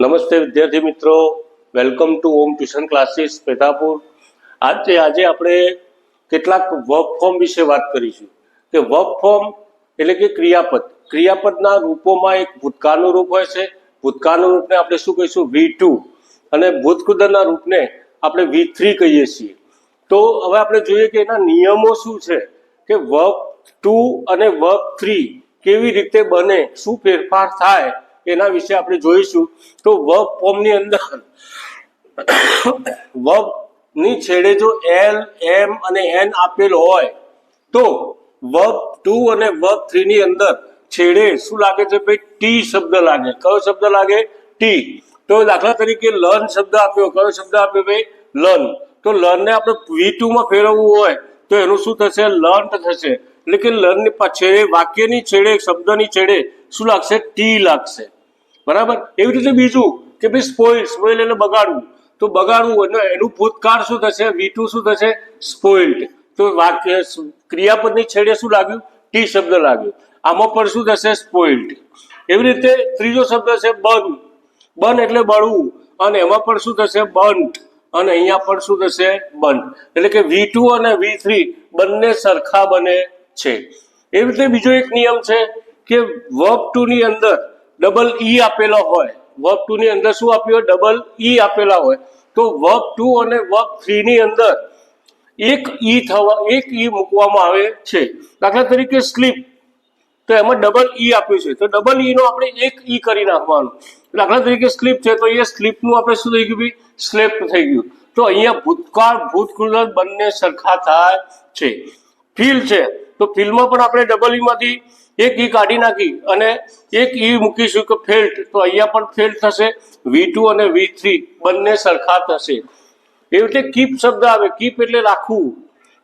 નમસ્તે વિદ્યાર્થી મિત્રો. Welcome to Om tuition classes Pethapur આજે આજે આપણે કેટલાક વર્ક ફોર્મ વિશે વાત કરીશું. કે વર્ક ફોર્મ એટલે કે ક્રિયાપદ. ક્રિયાપદના રૂપોમાં એક ભૂતકાળનું રૂપ હોય છે. ભૂતકાળનું રૂપને આપણે શું કહીશું? વી ટુ અને ભૂતકૃદરના રૂપને આપણે વી થ્રી કહીએ છીએ. તો હવે આપણે જોઈએ કે એના નિયમો શું છે? કે વર્ક ટુ અને વર્ક થ્રી કેવી રીતે બને? શું ફેરફાર થાય? એના વિશે આપણે જોઈશું તો વબ ફોર્મની અંદર વર્કની છેડે જો એલ એમ અને એન આપેલ હોય, તો વબ ટુ અને વબ થ્રી ની અંદર છેડે શું લાગે છે ભાઈ? ટી શબ્દ લાગે. કયો શબ્દ લાગે? ટી તો દાખલા તરીકે લર્ન શબ્દ આપ્યો. કયો શબ્દ આપ્યો ભાઈ? લર્ન તો લર્ન ને આપણે વી ટુ માં ફેરવવું હોય, તો એનું શું થશે? લર્ન થશે. એટલે કે લર્નની છેડે વાક્યની છેડે, શબ્દની છેડે શું લાગશે? ટી લાગશે. બરાબર? એવી રીતે બીજું કે ભાઈ સ્પોઇલ સ્પોઇલ એટલે બગાડવું. તો બગાડવું એટલે એનું ભૂતકાળ શું થશે? વી શું થશે? સ્પોઇલ્ડ તો વાક્ય ક્રિયાપદની છેડે શું લાગ્યું? ટી શબ્દ લાગ્યો. આમાં પણ શું થશે? સ્પોઇલ્ડ એવી રીતે ત્રીજો શબ્દ છે બન. બન એટલે બળવું. અને એમાં પણ શું થશે? બંધ અને અહીંયા પણ શું થશે? બંધ એટલે કે વી ટુ અને વી થ્રી બંને સરખા બને છે. એવી રીતે બીજો એક નિયમ છે કે વર્બ ટુ ની અંદર ડબલ ઈ આપેલો હોય. વર્ક ટુ ની અંદર શું આપ્યું હોય? ડબલ ઈ આપેલા હોય. તો વર્ક ટુ અને વર્ક થ્રી ની અંદર એક ઈ થવા, એક ઈ મૂકવામાં આવે છે. દાખલા તરીકે સ્લીપ તો એમાં ડબલ ઈ આપ્યું છે. તો ડબલ ઈ નો આપણે એક ઈ કરી નાખવાનું. દાખલા તરીકે સ્લીપ છે, તો અહીંયા સ્લીપનું આપણે શું થઈ ગયું ભાઈ? સ્લેપ થઈ ગયું. તો અહીંયા ભૂતકાળ ભૂતકૃત બંને સરખા થાય છે. ફીલ છે. તો ફીલમાં પણ આપણે ડબલ ઈ માંથી એક ઈ કાઢી નાખી અને એક ઈ મૂકીશું કે ફેલ્ટ. તો અહીંયા પણ ફેલ્ટ થશે. વી ટુ અને વી થ્રી બંને સરખા થશે. એવી રીતે કીપ શબ્દ આવે. કીપ એટલે રાખવું.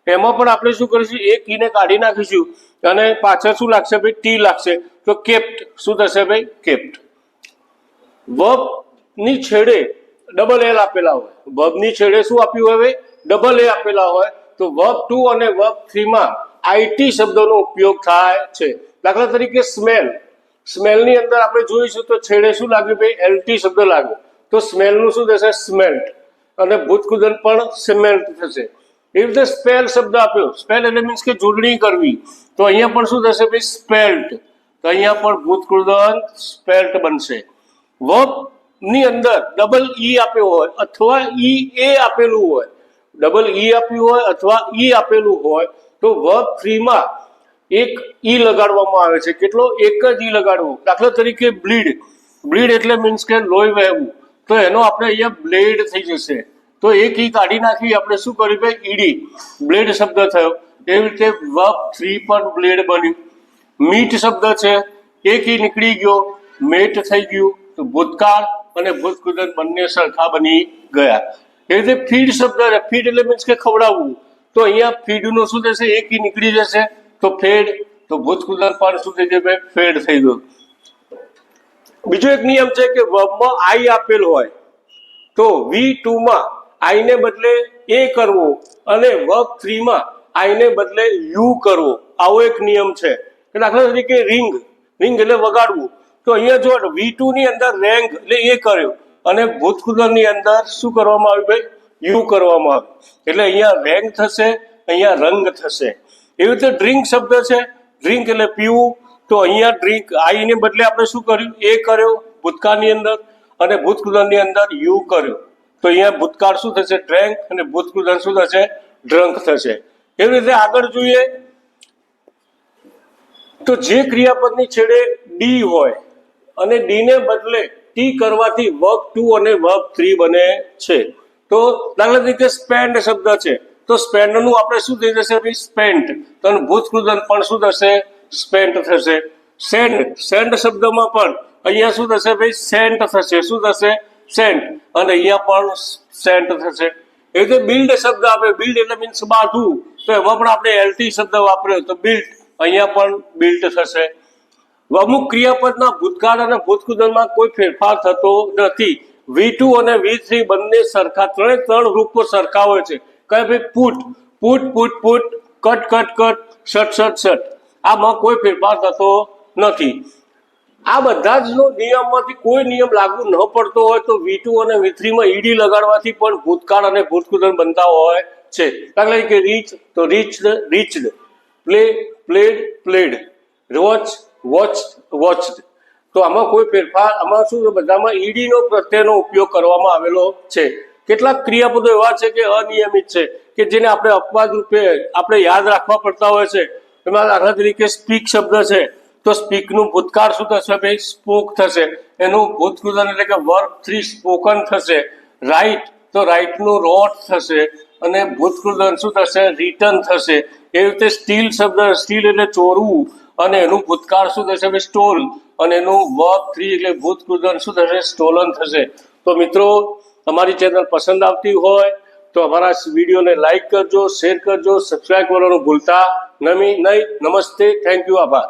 એમાં પણ આપણે શું કરીશું? એક કીને કાઢી નાખીશું. અને પાછળ શું લાગશે ભાઈ? ટી લાગશે. તો કેપ્ટ શું થશે ભાઈ? કેપ્ટ વબની છેડે ડબલ એલ આપેલા હોય. વર્બની છેડે શું આપ્યું હોય ભાઈ? ડબલ એ આપેલા હોય. તો વર્બ ટુ અને વર્બ થ્રીમાં આઈટી શબ્દોનો ઉપયોગ થાય છે. દાખલા તરીકે સ્મેલ. સ્મેલની અંદર આપણે જોઈશું તો છેડે શું લાગ્યું ભાઈ? એલટી શબ્દ લાગ્યો. તો સ્મેલનું શું થશે? સ્મેલ્ટ અને ભૂતકુદન પણ સિમેન્ટ થશે. એવી રીતે સ્પેલ શબ્દ આપ્યો. સ્પેલ એટલે મીન્સ કે જોડણી કરવી. તો અહીંયા પણ શું થશે ભાઈ? સ્પેલ્ટ તો અહીંયા પણ ભૂતકૃદન સ્પેલ્ટ બનશે. વર્બની અંદર ડબલ ઈ આપ્યો હોય અથવા ઈ એ આપેલું હોય. ડબલ ઈ આપ્યું હોય અથવા ઈ આપેલું હોય. તો વર્બ થ્રીમાં એક ઈ લગાડવામાં આવે છે. કેટલો? એક જ ઈ લગાડવું. દાખલા તરીકે બ્લીડ. બ્લીડ એટલે મીન્સ કે લોહી વહેવું. તો એનો આપણે અહીંયા બ્લેડ થઈ જશે. તો એક ઈ કાઢી નાખી, આપણે શું કર્યું ભાઈ? ઈડી. બ્લેડ શબ્દ થયો. એવી રીતે વર્બ થ્રી પણ બ્લેડ બન્યું. મીટ શબ્દ છે. એક ઈ નીકળી ગયો. મેટ થઈ ગયું. તો ભૂતકાળ અને ભૂતકુદરત બંને સરખા બની ગયા. એ રીતે ફીડ શબ્દ, ફીડ એટલે મીન્સ કે ખવડાવવું. તો અહીંયા ફીડનું શું થશે? એક નીકળી જશે. તો ફેડ, તો ભૂતકૃદન પણ શું થઈ જશે ફેડ થઈ ગયું. બીજો એક નિયમ છે કે વર્બમાં આઈ આપેલ હોય. તો વી ટુમાં આઈને બદલે એ કરવો અને વર્બ થ્રીમાં આઈને બદલે યુ કરવો. આવો એક નિયમ છે. કે દાખલા તરીકે રિંગ. રિંગ એટલે વગાડવું. તો અહીંયા જો વી ટુ ની અંદર રેંગ એટલે એ કર્યો. અને ભૂતકૃદની અંદર શું કરવામાં આવ્યું ભાઈ? યુ કરવામાં આવે. એટલે અહીંયા રેંગ થશે, અહીંયા રંગ થશે. એવી રીતે ડ્રિંક શબ્દ છે. ડ્રિંક એટલે પીવું. તો અહીંયા ડ્રિંક, આઈને બદલે આપણે શું કર્યું? એ કર્યો ભૂતકાળની અંદર અને ભૂતકૃદની અંદર યુ કર્યો. તો અહીંયા ભૂતકાળ શું થશે? ડ્રેન્ક અને ભૂતકૃદન શું થશે? ડ્રંક થશે. એવી રીતે આગળ જોઈએ. તો જે ક્રિયાપદની છેડે ડી હોય અને ડીને બદલે ટી કરવાથી વર્ક ટુ અને વર્ક થ્રી બને છે. તો દાખલા તરીકે સ્પેન્ડ શબ્દ છે. તો સ્પેન્ડનું આપણે શું થઈ જશે ભાઈ? સ્પેન્ટ તો ભૂતકૃદન પણ શું થશે? સ્પેન્ટ થશે. સેન્ટ સેન્ડ શબ્દમાં પણ અહીંયા શું થશે ભાઈ? સેન્ટ થશે. શું થશે? સેન્ટ અને અહીંયા પણ સેન્ટ થશે. એ રીતે બિલ્ડ શબ્દ આપે. બિલ્ડ એટલે મીન્સ બાંધવું. તો એમાં પણ આપણે એલટી શબ્દ વાપર્યો. તો બિલ્ડ અહીંયા પણ બિલ્ટ થશે. અમુક ક્રિયાપદના ભૂતકાળ અને ભૂતકૃદનમાં કોઈ ફેરફાર થતો નથી. વી ટુ અને વી થ્રી બંને સરખા, ત્રણે ત્રણ રૂપો સરખા હોય છે. કઈ ભાઈ put put put put cut cut cut, shut shut shut. આમાં કોઈ ફેરફાર થતો નથી. આ બધા જ નિયમમાંથી કોઈ નિયમ લાગુ ન પડતો હોય તો વી ટુ અને વી થ્રીમાં ઈડી લગાડવાથી પણ ભૂતકાળ અને ભૂતકૃતન બનતા હોય છે. દાખલા તરીકે રીચ, તો reached reached play, played played. Watch watch watched તો આમાં કોઈ ફેરફાર, આમાં શું બધામાં ઈડીનો પ્રત્યયનો ઉપયોગ કરવામાં આવેલો છે. કેટલાક ક્રિયાપદો એવા છે કે અનિયમિત છે, કે જેને આપણે અપવાદ રૂપે આપણે યાદ રાખવા પડતા હોય છે. એમાં દાખલા તરીકે સ્પીક શબ્દ છે, તો સ્પીકનું ભૂતકાળ શું થશે ભાઈ? સ્પોક થશે. એનું ભૂતકૃતન એટલે કે વર્ક થ્રી સ્પોકન થશે. રાઈટ, તો રાઈટનું રોટ થશે. અને ભૂતકૃતન શું થશે? રિટર્ન થશે. એવી રીતે સ્ટીલ શબ્દ, સ્ટીલ એટલે ચોરવું. અને એનું ભૂતકાળ શું થશે ભાઈ? સ્ટોલ. અને એનું વર્ક થ્રી એટલે ભૂતકૃતન શું થશે? સ્ટોલન થશે. તો મિત્રો, અમારી ચેનલ પસંદ આવતી હોય તો અમારા વિડીયોને લાઈક કરજો શેર કરજો સબસ્ક્રાઈબ કરવાનું ભૂલતા નમી નહીં. નમસ્તે. થેન્ક યુ આભાર.